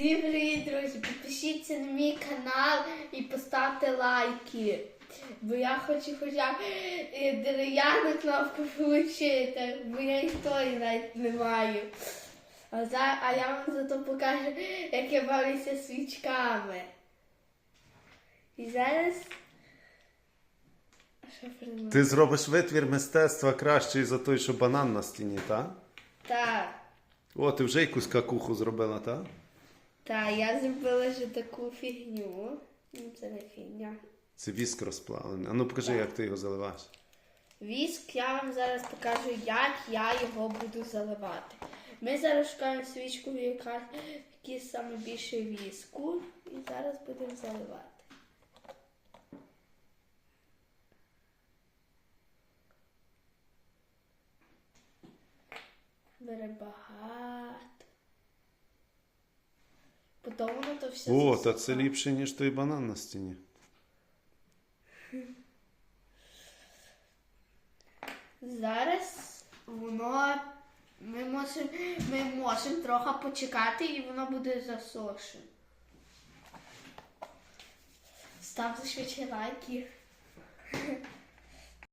Всім привіт, друзі! Підпишіться на мій канал і поставте лайки. Бо я хочу хоча б е, дерев'яну кнопку отримати, бо я історії навіть не маю. А, за, а я вам зато покажу, як я бавлюся свічками. І зараз. Ти зробиш витвір мистецтва кращий за той, що банан на стіні, так? Так. О, ти вже якусь какуху зробила, так? Так, я зробила вже таку фігню. Ну, Це не фігня. Це віск розплавлений. А ну покажи, як ти його заливаєш. Віск я вам зараз покажу, як я його буду заливати. Ми зараз шукаємо свічку, яка яке саме більше віску, і зараз будемо заливати. Бере багато. Потім воно то все О, та це ліпше, ніж той банан на стіні. Зараз воно ми можемо ми можемо трохи почекати і воно буде засошено. Ставте швидше лайки.